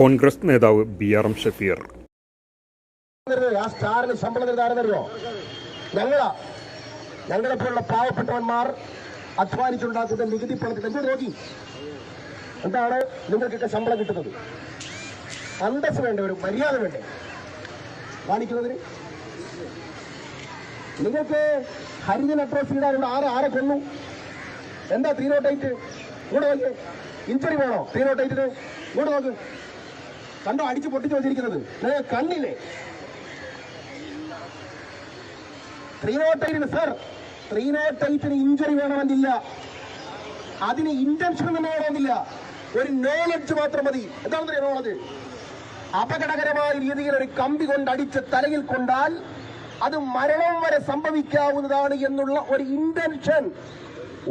കോൺഗ്രസ് നേതാവ് B R M Shafeer. ആ സ്റ്റാറിന് ശമ്പളം തരുന്നതാരെന്നറിയോ ഞങ്ങളാ. ഞങ്ങളെ പോലുള്ള പാവപ്പെട്ടവന്മാർ അധ്വാനിച്ചുണ്ടാക്കുന്ന നികുതി പണത്തിൽ എന്ത് നോക്കി എന്താണ് നിങ്ങൾക്കൊക്കെ ശമ്പളം കിട്ടുന്നത്? അന്തസ് വേണ്ട ഒരു മര്യാദ വേണ്ടേ? കാണിക്കുന്നതിന്? നിങ്ങൾക്ക് ഹരിജൻ അട്രോസ് ഇടാനുള്ള ആരെ ആരെ കൊന്നു? എന്താ ത്രീ നോട്ട് എയ്റ്റ് ഇങ്ങോട്ട് നോക്കിയേ ഇഞ്ചുറി വേണോ? ത്രീ നോട്ട് എയ്റ്റിന് ഇങ്ങോട്ട് നോക്ക്. കണ്ടോ അടിച്ച് പൊട്ടിച്ച് വെച്ചിരിക്കുന്നത്? കണ്ണിലെ ത്രീ സർ ത്രീ നോട്ട് എയ്റ്റിന് ഇഞ്ചുറി വേണമെന്നില്ല. അതിന് ഇന്റൻഷൻ തന്നെ വേണമെന്നില്ല. ഒരു നോളജ് മാത്രം മതി. എന്താണെന്ന് നോളജ് അപകടകരമായ രീതിയിൽ ഒരു കമ്പി കൊണ്ട് അടിച്ച് തലയിൽ കൊണ്ടാൽ അത് മരണം വരെ സംഭവിക്കാവുന്നതാണ് എന്നുള്ള ഒരു ഇന്റൻഷൻ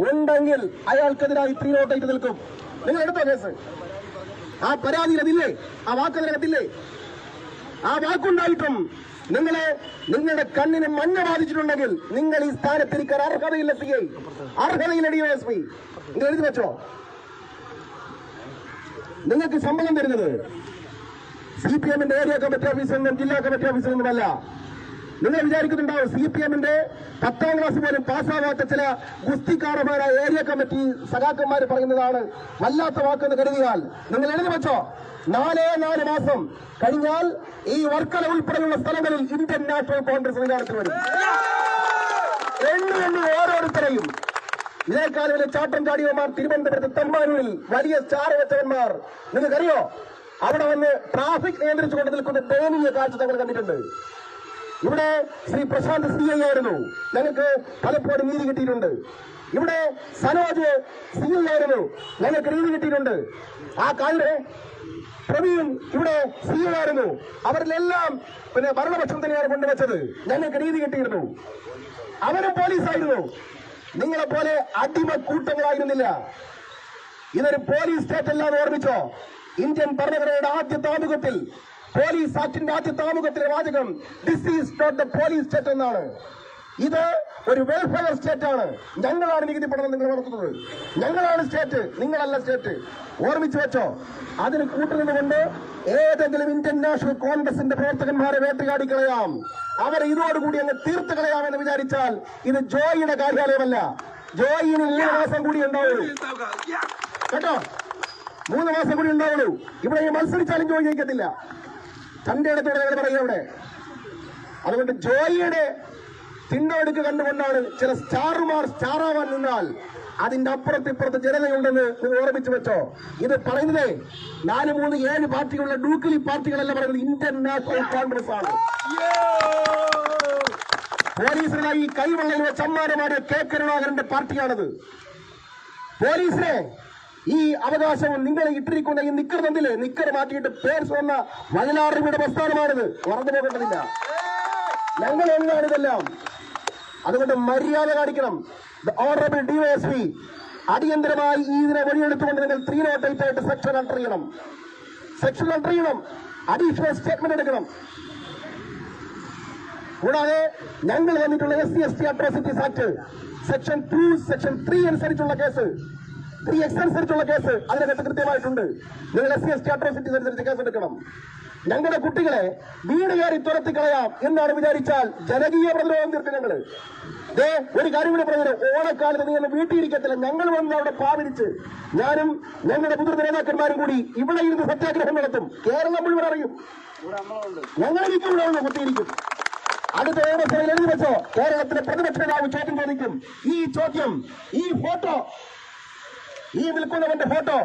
ഉണ്ടെങ്കിൽ അയാൾക്കെതിരായി ത്രീ നോട്ട് എയ്റ്റ് നിൽക്കും. നിങ്ങൾ എടുത്തോ കേസ്? ആ പരാതിയിൽ അതില്ലേ ആ വാക്ക് അതിനകത്തില്ലേ ആ വാക്കുണ്ടായിട്ടും നിങ്ങളെ നിങ്ങളുടെ കണ്ണിന് മഞ്ഞ ബാധിച്ചിട്ടുണ്ടെങ്കിൽ നിങ്ങൾ ഈ സ്ഥാനത്തിരിക്കാൻ അർഹതയില്ല സി ഐ. അർഹതയില്ല എസ് പി നിങ്ങൾ എഴുതി വെച്ചോ. നിങ്ങൾക്ക് ശമ്പളം തരുന്നത് സി പി എമ്മിന്റെ ഏരിയ കമ്മിറ്റി ഓഫീസിൽ നിന്നും ജില്ലാ കമ്മിറ്റി ഓഫീസിൽ നിന്നുമല്ല നിങ്ങൾ വിചാരിക്കുന്നുണ്ടാവും സി പി എമ്മിന്റെ പത്താം ക്ലാസ് പോലും പാസ്സാവാത്ത ചില ഗുസ്തിക്കാരന്മാരായ ഏരിയ കമ്മിറ്റി സഖാക്കന്മാർ പറയുന്നതാണ് വല്ലാത്ത വാക്കെന്ന് കരുതിയാൽ. നിങ്ങൾ എഴുതി വെച്ചോ? നാലേ നാല് മാസം കഴിഞ്ഞാൽ ഈ വർക്കല ഉൾപ്പെടെയുള്ള സ്ഥലങ്ങളിൽ ഇന്ത്യൻ നാഷണൽ കോൺഗ്രസ് അധികാരത്തിൽ വരും. എണ്ണി എണ്ണി ഓരോരുത്തരെയും ഇതേക്കാലം ചാട്ടം ചാടിയവന്മാർ തിരുവനന്തപുരത്ത് തമ്പാനൂരിൽ വലിയ സ്റ്റാർ വെച്ചവന്മാർ. നിങ്ങൾക്കറിയോ? അവിടെ വന്ന് ട്രാഫിക് നിയന്ത്രിച്ചുകൊണ്ട് നിൽക്കുന്ന ദയനീയ കാഴ്ച തങ്ങൾ കണ്ടിട്ടുണ്ട്. ഇവിടെ ശ്രീ പ്രശാന്ത് സി ഐ ആയിരുന്നു. ഞങ്ങൾക്ക് പലപ്പോഴും നീതി കിട്ടിയിട്ടുണ്ട്. ഇവിടെ സനോജ് സി ഐ ആയിരുന്നു. ഞങ്ങൾക്ക് നീതി കിട്ടിയിട്ടുണ്ട്. ആ കാലിലെ പ്രവീൺ ഇവിടെ സി ഐ ആയിരുന്നു. അവരിലെല്ലാം പിന്നെ ഭരണപക്ഷം തന്നെയാണ് കൊണ്ടുവച്ചത്. ഞങ്ങൾക്ക് നീതി കിട്ടിയിരുന്നു. അവരും പോലീസായിരുന്നു. നിങ്ങളെ പോലെ അടിമ കൂട്ടങ്ങളായിരുന്നില്ല. ഇതൊരു പോലീസ് സ്റ്റേറ്റ് അല്ലാതെ ഓർമ്മിച്ചോ? ഇന്ത്യൻ ഭരണഘടനയുടെ ആദ്യത്തെ ആമുഖത്തിൽ പോലീസ് ആക്ടിന്റെ ആദ്യത്തെ ആമുഖത്തിലെ വാചകം this is not the police state എന്നാണ്. ഇത് ഒരു വെൽഫെയർ സ്റ്റേറ്റ് ആണ്. ഞങ്ങളാണ് നികുതി പഠനം നിങ്ങൾ നടത്തുന്നത് ഞങ്ങളാണ് സ്റ്റേറ്റ് നിങ്ങളല്ല സ്റ്റേറ്റ് ഓർമ്മിച്ചു വെച്ചോ അതിന് കൂട്ടുനിന്നുകൊണ്ട് ഏതെങ്കിലും ഇന്ത്യൻ നാഷണൽ കോൺഗ്രസിന്റെ പ്രവർത്തകന്മാരെ വേട്ടയാടി കളയാം. അവരെ ഇതോടുകൂടി അങ്ങ് തീർത്ത് കളയാമെന്ന് വിചാരിച്ചാൽ ഇത് ജോയിയുടെ കാര്യാലയമല്ല. ജോയിന് മൂന്ന് മാസം കൂടി ഉണ്ടാവുള്ളൂ. കേട്ടോ? മൂന്ന് മാസം കൂടി ഉണ്ടാവുള്ളൂ. ഇവിടെ മത്സരിച്ചാലും ജോയി ജയിക്കത്തില്ല. തന്റെ അടുത്ത് പറയുക അവിടെ. അതുകൊണ്ട് ജോയിയുടെ തിണ്ണമെടുക്ക് കണ്ടുകൊണ്ടാണ് ചില സ്റ്റാറുമാർ സ്റ്റാറാവാൻ നിന്നാൽ അതിന്റെ അപ്പുറത്ത് ഇപ്പുറത്ത് ജനതയുണ്ടെന്ന് നിങ്ങൾ ഓർമ്മിച്ചു വെച്ചോ? ഇത് പറയുന്നത് നാല് മൂന്ന് ഏഴ് പാർട്ടികളുടെ ഡൂക്കിലി പാർട്ടികളല്ല പറയുന്നത് ഇന്ത്യൻ നാഷണൽ കോൺഗ്രസ് ആണ് പോലീസിനായി ഈ കൈവെള്ളയിൽ ചമ്മാരമാരെ കെ കരുണാകരന്റെ പാർട്ടിയാണത്. പോലീസിനെ ഈ അവകാശവും നിങ്ങൾ ഇട്ടിരിക്കുന്ന ഈ നിക്കർ നിക്കർ മാറ്റിയിട്ട് പേർസ് വന്ന വയലാർ പ്രസ്ഥാനമാണിത്. മറന്നു പോകേണ്ടതില്ല. ഞങ്ങൾ എന്താണ് ഇതെല്ലാം. അതുകൊണ്ട് മര്യാദ കാണിക്കണം. ഓണറബിൾ ഡിവൈഎസ്പി അടിയന്തരമായി ഈ ഇതിനെ വഴിയെടുത്തുകൊണ്ട് നിങ്ങൾ ത്രീ നോട്ട് എയ്റ്റ് ആയിട്ട് സെക്ഷൻ എന്റർ ചെയ്യണം. സെക്ഷൻ എന്റർ ചെയ്യണം. അഡീഷണൽ സ്റ്റേറ്റ്മെന്റ് എടുക്കണം. കൂടാതെ ഞങ്ങൾ വന്നിട്ടുള്ള S C S T atrocities act section two section three അനുസരിച്ചുള്ള കേസ് ത്രീ എക്സ് അനുസരിച്ചുള്ള കേസ് അതിനകത്ത് കൃത്യമായിട്ടുണ്ട്. നിങ്ങൾ S C S T atrocities അനുസരിച്ച് കേസ് എടുക്കണം. ഞങ്ങളുടെ കുട്ടികളെ വീട് കയറി തുരത്തി കളയാം എന്നാണ് വിചാരിച്ചാൽ ജനകീയ പ്രതിരോധം തീർക്കും ഞങ്ങൾ. ദേ ഒരു കാര്യം കൂടെ പറഞ്ഞത് ഓണക്കാലത്ത് നിങ്ങൾ വീട്ടിയിരിക്കത്തില്ല ഞങ്ങൾ വന്ന് അവിടെ പാവിരിച്ച് ഞാനും ഞങ്ങളുടെ മുതിർന്ന നേതാക്കന്മാരും കൂടി ഇവിടെ ഇരുന്ന് സത്യാഗ്രഹം നടത്തും. കേരളം മുഴുവൻ അറിയും. ഞങ്ങൾ ഇവിടെ വന്ന് കുത്തിയിരിക്കും അടുത്ത നിയമസഭയിൽ എഴുതി വെച്ചോ? കേരളത്തിലെ പ്രതിപക്ഷ നേതാവ് ചോദ്യം ചോദിക്കും. ഈ ചോദ്യം ഈ ഫോട്ടോ ഈ നിൽക്കുന്നവന്റെ ഫോട്ടോ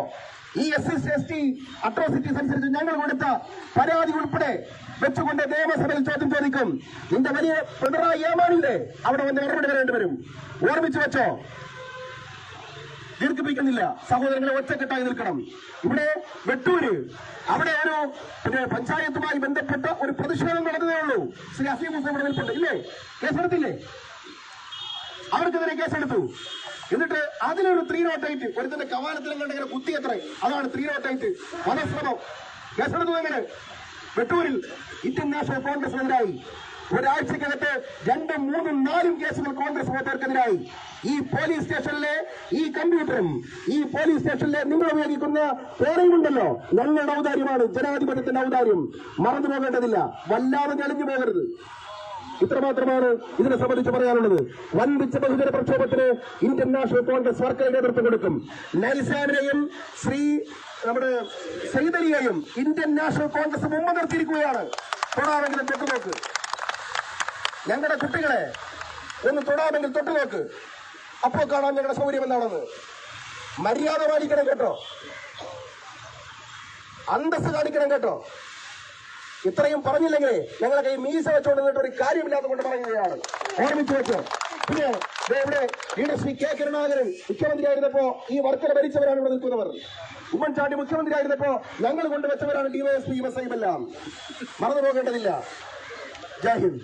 ഈ S S S T atrocities അനുസരിച്ച് ഞങ്ങൾ കൊടുത്ത പരാതി ഉൾപ്പെടെ വെച്ചുകൊണ്ട് നിയമസഭയിൽ ചോദ്യം ചോദിക്കും. നിന്റെ വലിയ പിണറായി ഏമാനില്ലേ അവിടെ വന്ന് മറുപടി വരേണ്ടി വരും. ഓർമ്മിച്ചു വെച്ചോ. ദീർഘിപ്പിക്കുന്നില്ല. സഹോദരങ്ങളെ ഒറ്റക്കെട്ടായി നിൽക്കണം. ഇവിടെ വെട്ടൂര് അവിടെ ഒരു പിന്നെ പഞ്ചായത്തുമായി ബന്ധപ്പെട്ട ഒരു പ്രതിഷേധം നടന്നതേ ഉള്ളൂ. ശ്രീ അസീം ഹുസൈൻ ഇവിടെ നിൽപ്പുണ്ട്. ഇല്ലേ? കേസെടുത്തില്ലേ അവർക്കെതിരെ കേസെടുത്തു എന്നിട്ട് അതിലൊരു ത്രീ നോട്ട് എയ്റ്റ് ഒരുത്തന്റെ കവാലത്തിലും കണ്ട് ഇങ്ങനെ കുത്തിയത്രേ അതാണ് ത്രീ നോട്ട് എയ്റ്റ് വധശ്രമം കേസെടുത്തു എങ്ങനെ? വെട്ടൂരിൽ ഇന്ത്യൻ നാഷണൽ കോൺഗ്രസിനെതിരായി ഒരാഴ്ചക്കകത്ത് രണ്ടും മൂന്നും നാലും കേസുകൾ കോൺഗ്രസ് വോട്ടർക്കെതിരായി ഈ പോലീസ് സ്റ്റേഷനിലെ ഈ കമ്പ്യൂട്ടറും ഈ പോലീസ് സ്റ്റേഷനിലെ നിങ്ങൾ ഉപയോഗിക്കുന്ന പേരയും ഉണ്ടല്ലോ. നല്ലൊരു ഔദാര്യമാണ് ജനാധിപത്യത്തിന്റെ ഔദാര്യം. മറന്നു പോകേണ്ടതില്ല വല്ലാതെ തെളിഞ്ഞു പോകരുത്. ഇത്രമാത്രമാണ് ഇതിനെ സംബന്ധിച്ച് പറയാനുള്ളത്. വൻപിച്ച ബഹുജന പ്രക്ഷോഭത്തിന് ഇന്ത്യൻ നാഷണൽ കോൺഗ്രസ് വർക്കർ നേതൃത്വം കൊടുക്കും. നൈസാമിനെയും ശ്രീ നമ്മുടെ സൈതലിയെയും ഇന്ത്യൻ നാഷണൽ കോൺഗ്രസ് മുമ്പ് നിർത്തിയിരിക്കുകയാണ്. തൊടാമെങ്കിലും തൊട്ടുനോക്ക് ഞങ്ങളുടെ കുട്ടികളെ ഒന്ന് തൊടാമെങ്കിൽ തൊട്ടുനോക്ക് അപ്പോൾ കാണാൻ ഞങ്ങളുടെ സൗകര്യം എന്താണെന്ന്. മര്യാദ പാലിക്കണം കേട്ടോ. അന്തസ് കാണിക്കണം കേട്ടോ. ഇത്രയും പറഞ്ഞില്ലെങ്കിലേ ഞങ്ങളെ കൈ മീസ വെച്ചോണ്ട് നിന്നിട്ട് ഒരു കാര്യമില്ലാത്ത കൊണ്ട് പറയുകയാണ്. ഓർമ്മിച്ചു വെച്ചോ. പിന്നെ ഇവിടെ ശ്രീ കെ കരുണാകരൻ മുഖ്യമന്ത്രിയായിരുന്നപ്പോ ഈ വർക്കറെ ഭരിച്ചവരാണ് ഇവിടെ നിൽക്കുന്നവർ. ഉമ്മൻചാണ്ടി മുഖ്യമന്ത്രിയായിരുന്നപ്പോ ഞങ്ങൾ കൊണ്ടുവച്ചവരാണ് ഡിവൈഎസ്പി എസ് ഐ എല്ലാം. മറന്നു പോകേണ്ടതില്ല ജയ് ഹിന്ദ്.